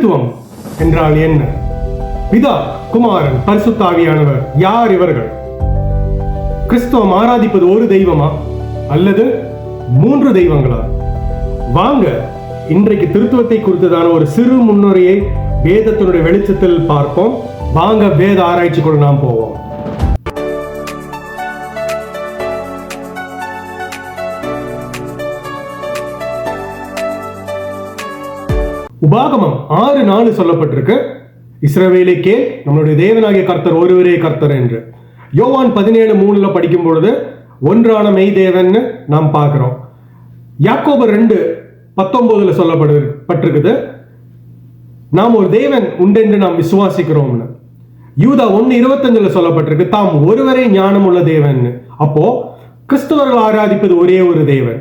திருத்துவம் என்றால் என்ன? பிதா குமாரன் பரிசுத்தாவியானவர் யார் இவர்கள்? கிறிஸ்துவம் ஆராதிப்பது ஒரு தெய்வமா? அல்லது மூன்று தெய்வங்களா? வாங்க இன்றைக்கு திருத்துவத்தை குறித்ததான ஒரு சிறு முன்னுரையை வேதத்தினுடைய வெளிச்சத்தில் பார்ப்போம். வாங்க வேத ஆராய்ச்சிக்குள் நாம் போவோம். உபாகமம் ஆறு நாலு சொல்லப்பட்டிருக்கு. இஸ்ரவேலே கேள் நம்மளுடைய தேவனாகிய கர்த்தர் ஒருவரே கர்த்தர் என்று. யோவான் பதினேழு மூணுல படிக்கும் பொழுது ஒன்றான மெய் தேவன்னு நாம் பார்க்கிறோம். யாக்கோபு ரெண்டு பத்தொன்பதுல சொல்லப்படு பட்டிருக்குது. நாம் ஒரு தேவன் உண்டென்று நாம் விசுவாசிக்கிறோம்னு. யூதா ஒன்னு இருபத்தஞ்சுல சொல்லப்பட்டிருக்கு தாம் ஒருவரே ஞானம் உள்ள தேவன் அப்போ கிறிஸ்தவர்கள் ஆராதிப்பது ஒரே ஒரு தேவன்.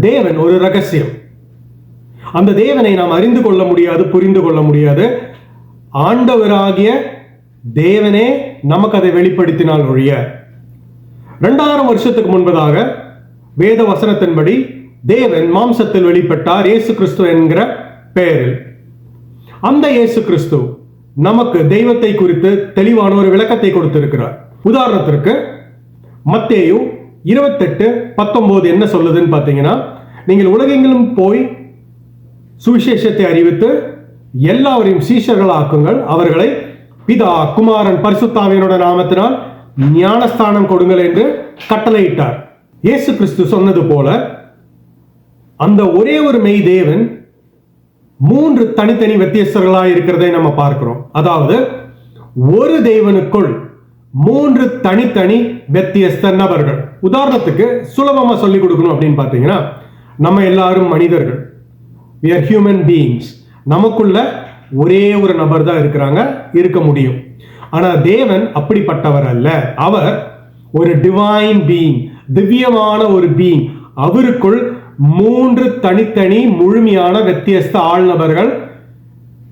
தேவன் ஒரு ரகசியம். அந்த தேவனை நாம் அறிந்து கொள்ள முடியாது புரிந்து கொள்ள முடியாது. ஆண்டவராகிய தேவனே நமக்கு அதை வெளிப்படுத்தினால் ஒழிய. ரெண்டாயிரம் வருஷத்துக்கு முன்பதாக வேத வசனத்தின்படி தேவன் மாம்சத்தில் வெளிப்பட்டார் இயேசு கிறிஸ்து என்கிற பெயரில். அந்த இயேசு கிறிஸ்து நமக்கு தெய்வத்தை குறித்து தெளிவான ஒரு விளக்கத்தை கொடுத்திருக்கிறார். உதாரணத்திற்கு மத்தேயு இருபத்தெட்டு பத்தொன்பது என்ன சொல்லுதுன்னு பார்த்தீங்கன்னா நீங்கள் உலகெங்கிலும் போய் சுவிசேஷத்தை அறிவித்து எல்லாவரையும் சீஷர்களாக்குங்கள். அவர்களை பிதா குமாரன் பரிசுத்தாவியனோட நாமத்தினால் ஞானஸ்தானம் கொடுங்கள் என்று கட்டளையிட்டார். இயேசு கிறிஸ்து சொன்னது போல அந்த ஒரே ஒரு மெய் தேவன் மூன்று தனித்தனி வித்தியஸ்தர்களாக இருக்கிறதை நம்ம பார்க்கிறோம். அதாவது ஒரு தேவனுக்குள் மூன்று தனித்தனி வித்தியஸ்த நபர்கள். உதாரணத்துக்கு சுலபமா சொல்லிக் கொடுக்கணும் அப்படின்னு பார்த்தீங்கன்னா நம்ம எல்லாரும் மனிதர்கள். வி ஆர் ஹியூமன் பீயிங்ஸ் நமக்குள்ள ஒரே ஒரு நபர் தான் இருக்கிறாங்க இருக்க முடியும். ஆனால் தேவன் அப்படிப்பட்டவர் அல்ல. அவர் ஒரு டிவைன் பீயிங் திவ்யமான ஒரு பீயிங் அவருக்குள் மூன்று தனித்தனி முழுமையான வித்தியஸ்த ஆள்நபர்கள்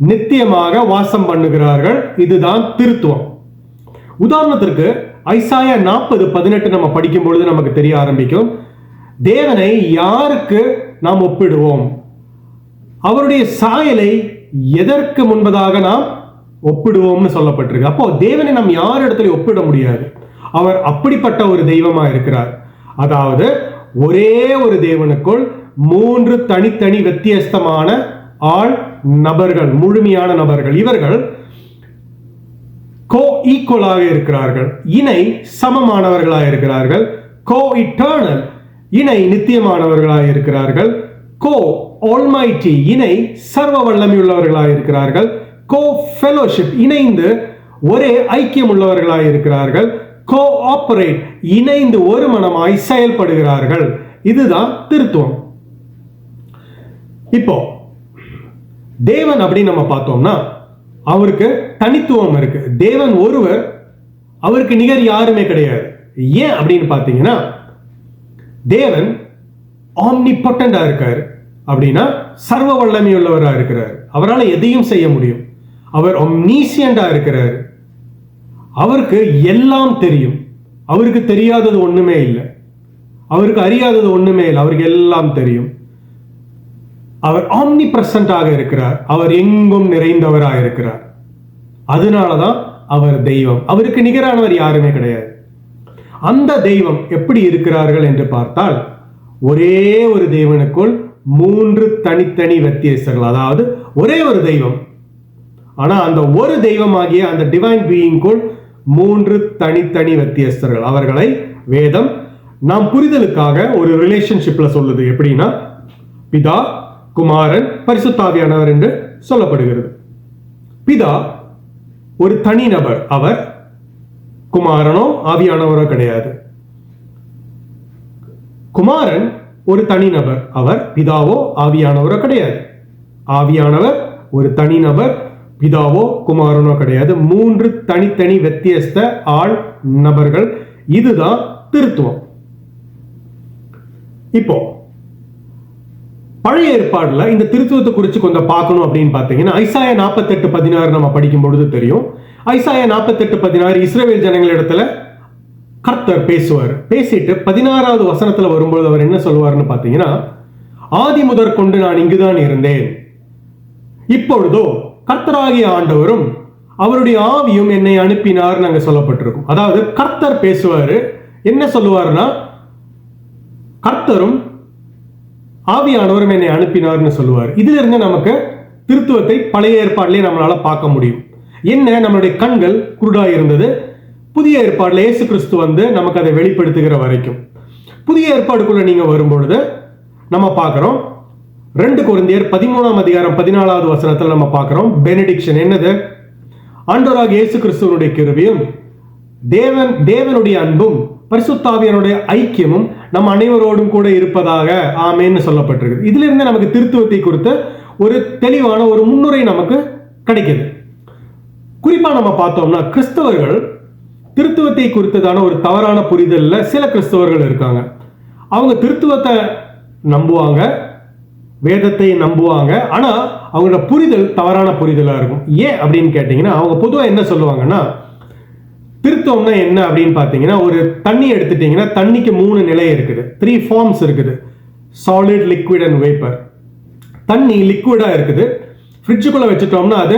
நித்தியமாக வாசம் பண்ணுகிறார்கள். இதுதான் திருத்துவம். உதாரணத்திற்கு ஐசாயா நாற்பது பதினெட்டு நம்ம படிக்கும் பொழுது நமக்கு தெரிய ஆரம்பிக்கும். தேவனை யாருக்கு நாம் ஒப்பிடுவோம்? அவருடைய சாயலை எதற்கு முன்பதாக நாம் ஒப்பிடுவோம்னு சொல்லப்பட்டிருக்கு. அப்போ தேவனை நாம் யார் இடத்துல ஒப்பிட முடியாது. அவர் அப்படிப்பட்ட ஒரு தெய்வமா இருக்கிறார். அதாவது ஒரே ஒரு தேவனுக்குள் மூன்று தனித்தனி வித்தியஸ்தமான ஆள் நபர்கள் முழுமையான நபர்கள். இவர்கள் கோ ஈக்குவலாக இருக்கிறார்கள். இணை சமமானவர்களாக இருக்கிறார்கள். கோ இட்டர்னல் இணை நித்தியமானவர்களாக இருக்கிறார்கள். கோ ஆல்மைட்டி இணை சர்வ வல்லமையுள்ளவர்களாக இருக்கிறார்கள் கோ ஃபெலோஷிப் இணைந்து ஒரே ஐக்கியம் உள்ளவர்களாக இருக்கிறார்கள் கோ ஆப்பரேட் இணைந்து ஒரு மனமாய் செயல்படுகிறார்கள். இதுதான் திருத்துவம். இப்போ தேவன் அப்படின்னு நம்ம பார்த்தோம்னா அவருக்கு தனித்துவம் இருக்கு. தேவன் ஒருவர் அவருக்கு நிகர் யாருமே கிடையாது. ஏன் அப்படின்னு பார்த்தீங்கன்னா தேவன் ஆம்னி பொட்டண்டா இருக்காரு. அப்படின்னா சர்வ வல்லமையுள்ளவராக இருக்கிறார். அவரால் எதையும் செய்ய முடியும். அவர் ஒம்னீசியண்டா இருக்கிறார். அவருக்கு எல்லாம் தெரியும். அவருக்கு தெரியாதது ஒண்ணுமே இல்லை. அவருக்கு அறியாதது ஒண்ணுமே இல்லை. அவருக்கு எல்லாம் தெரியும். அவர் ஆம்னி பிரசண்டாக இருக்கிறார். அவர் எங்கும் நிறைந்தவராக இருக்கிறார். அதனாலதான் அவர் தெய்வம். அவருக்கு நிகரானவர் யாருமே கிடையாது. அந்த தெய்வம் எப்படி இருக்கிறார்கள் என்று பார்த்தால் ஒரே ஒரு தெய்வனுக்குள் மூன்று தனித்தனி வித்தியாசங்கள். அதாவது ஒரே ஒரு தெய்வம். ஆனா அந்த ஒரு தெய்வமாகிய அந்த டிவைன் பீயிங்குள் மூன்று தனித்தனி வித்தியஸ்தர்கள் அவர்களை வேதம் நாம் புரிதலுக்காக ஒரு ரிலேஷன்ஷிப்ல சொல்லுது. எப்படின்னா பிதா குமாரன் பரிசுத்தாவியானவர் என்று சொல்லப்படுகிறது. பிதா ஒரு தனி நபர். அவர் குமாரனோ ஆவியானவரோ கிடையாது. குமாரன் ஒரு தனிநபர் அவர் பிதாவோ ஆவியானவரோ கிடையாது. ஆவியானவர் ஒரு தனிநபர் பிதாவோ குமாரனோ கிடையாது. மூன்று தனித்தனி வித்தியஸ்த ஆள் நபர்கள். இதுதான் திருத்துவம். இப்போ பழைய ஏற்பாடுல இந்த திருத்துவத்தை குறித்து கொஞ்சம் பார்க்கணும் அப்படின்னு பார்த்தீங்கன்னா ஐசாயா நாற்பத்தெட்டு பதினாறு நம்ம படிக்கும் பொழுது தெரியும். ஐசாயா நாற்பத்தெட்டு பதினாறு இஸ்ரேல் ஜனங்களிடத்துல கர்த்தர் பேசுவார். பேசிட்டு பதினாறாவது வசனத்தில் வரும்பொழுது அவர் என்ன சொல்லுவார்னு பார்த்தீங்கன்னா ஆதி முதற் கொண்டு நான் இங்குதான் இருந்தேன். இப்பொழுதோ கர்த்தராகிய ஆண்டவரும் அவருடைய ஆவியும் என்னை அனுப்பினார் நாங்கள் சொல்லப்பட்டிருக்கோம். அதாவது கர்த்தர் பேசுவாரு. என்ன சொல்லுவாருன்னா கர்த்தரும் ஆவியானவரும் என்னை அனுப்பினார்னு சொல்லுவார். இதுல இருந்து நமக்கு திருத்துவத்தை பழைய ஏற்பாட்டிலே நம்மளால பார்க்க முடியும். என்ன? நம்மளுடைய கண்கள் குருடா இருந்தது புதிய ஏற்பாடுல இயேசு கிறிஸ்து வந்து நமக்கு அதை வெளிப்படுத்துகிற வரைக்கும். புதிய ஏற்பாடுக்குள்ள நீங்க வரும்பொழுது நம்ம பார்க்குறோம் ரெண்டு குருந்தியர் பதிமூணாம் அதிகாரம் பதினாலாவது வசனத்தில் நம்ம பார்க்குறோம். பெனடிக்ஷன் என்னது? ஆண்டோராக இயேசு கிறிஸ்துவனுடைய கிருவியும் தேவன் தேவனுடைய அன்பும் பரிசுத்தாவியனுடைய ஐக்கியமும் நம் அனைவரோடும் கூட இருப்பதாக ஆமேன்னு சொல்லப்பட்டிருக்கு இதிலிருந்து நமக்கு திருத்துவத்தை குறித்த ஒரு தெளிவான ஒரு முன்னுரை நமக்கு கிடைக்கிது. குறிப்பாக நம்ம பார்த்தோம்னா கிறிஸ்தவர்கள் திருத்துவத்தை குறித்ததான ஒரு தவறான புரிதலில் சில கிறிஸ்தவர்கள் இருக்காங்க. அவங்க திருத்துவத்தை நம்புவாங்க வேதத்தை நம்புவாங்க. ஆனால் அவங்களோட புரிதல் தவறான புரிதலாக இருக்கும். ஏன் அப்படின்னு கேட்டிங்கன்னா அவங்க பொதுவாக என்ன சொல்லுவாங்கன்னா திருத்தம்னா என்ன அப்படின்னு பார்த்தீங்கன்னா ஒரு தண்ணி எடுத்துட்டிங்கன்னா தண்ணிக்கு மூணு நிலை இருக்குது. த்ரீ ஃபார்ம்ஸ் இருக்குது. சாலிட் லிக்விட் அண்ட் வேப்பர் தண்ணி லிக்விடாக இருக்குது. ஃப்ரிட்ஜுக்குள்ளே வச்சுட்டோம்னா அது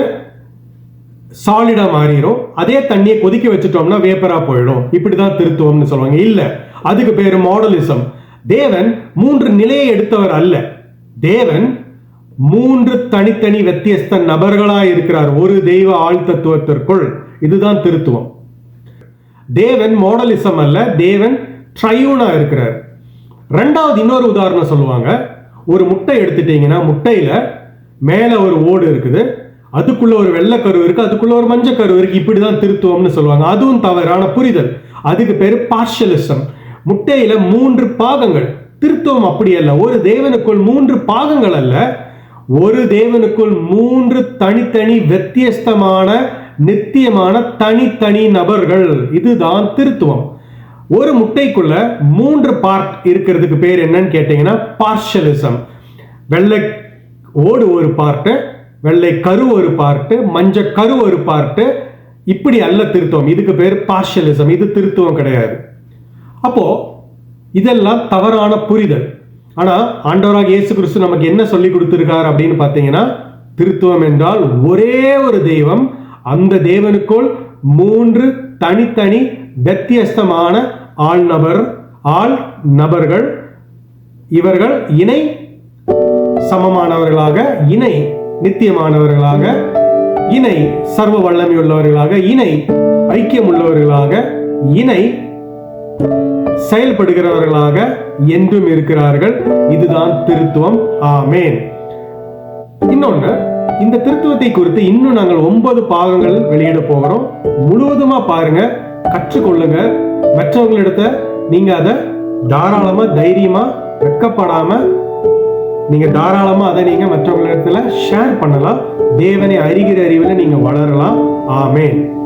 சாலிடாக மாறிடும் அதே தண்ணியை கொதிக்க வச்சுட்டோம்னா வேப்பராக போயிடும். இப்படி தான் திருத்துவம்னு சொல்லுவாங்க. இல்லை. அதுக்கு பேர் மாடலிசம் தேவன் மூன்று நிலையை எடுத்தவர் அல்ல. தேவன் மூன்று தனித்தனி வித்தியஸ்த நபர்களாக இருக்கிறார். ஒரு தெய்வ ஆழ்த்தத்துவத்திற்குள் இதுதான் திருத்துவம். தேவன் மாடலிசம் அல்ல. தேவன் ட்ரையூனா இருக்கிறார். ரெண்டாவது இன்னொரு உதாரணம் சொல்லுவாங்க. ஒரு முட்டை எடுத்துட்டீங்கன்னா முட்டையில மேல ஒரு ஓடு இருக்குது. அதுக்குள்ள ஒரு வெள்ளைக்கரு இருக்கு அதுக்குள்ள ஒரு மஞ்சக்கரு இருக்கு இப்படிதான் திருத்துவம்னு சொல்லுவாங்க. அதுவும் தவறான புரிதல். அதுக்கு பேர் பார்ஷலிசம் முட்டையில மூன்று பாகங்கள். திருத்துவம் அப்படி அல்ல. ஒரு தேவனுக்குள் மூன்று பாகங்கள் அல்ல. ஒரு தேவனுக்குள் மூன்று தனித்தனி வித்தியஸ்தமான நித்தியமான தனித்தனி நபர்கள். இதுதான் திருத்துவம். ஒரு முட்டைக்குள்ள மூன்று பார்ட் இருக்கிறதுக்கு பேர் என்னன்னு கேட்டீங்கன்னா பார்ஷலிசம் வெள்ளை ஓடு ஒரு பார்ட்டு வெள்ளை கரு ஒரு பார்ட்டு மஞ்ச கரு ஒரு பார்ட்டு. இப்படி அல்ல திருத்துவம் இதுக்கு பேர் பார்ஷலிசம் இது திருத்துவம் கிடையாது. அப்போ இதெல்லாம் தவறான புரிதல். ஆனால் ஆண்டவராக இயேசு கிறிஸ்து நமக்கு என்ன சொல்லி கொடுத்துருக்கார் அப்படின்னு பார்த்தீங்கன்னா திருத்துவம் என்றால் ஒரே ஒரு தெய்வம் அந்த தேவனுக்குள் மூன்று தனித்தனி வித்தியஸ்தமான ஆள் நபர் ஆள் நபர்கள் இவர்கள் இணை சமமானவர்களாக இணை. நித்தியமானவர்களாக இணை சர்வ வல்லமை உள்ளவர்களாக இணை ஐக்கியம் உள்ளவர்களாக இணை செயல்படுகிறவர்களாக என்றும் இருக்கிறார்கள். இதுதான் திருத்துவம். ஆமேன். இன்னொன்று இந்த திருத்துவத்தை குறித்து இன்னும் நாங்கள் ஒன்பது பாகங்கள் வெளியிட போகிறோம். முழுவதுமா பாருங்க கற்றுக்கொள்ளுங்க. மற்றவங்களிடத்த நீங்க அதை தாராளமா தைரியமா வெட்கப்படாம நீங்க தாராளமா அதை நீங்க மற்றவங்களிடத்துல ஷேர் பண்ணலாம். தேவனை அறிகிற அறிவில் நீங்க வளரலாம். ஆமேன்.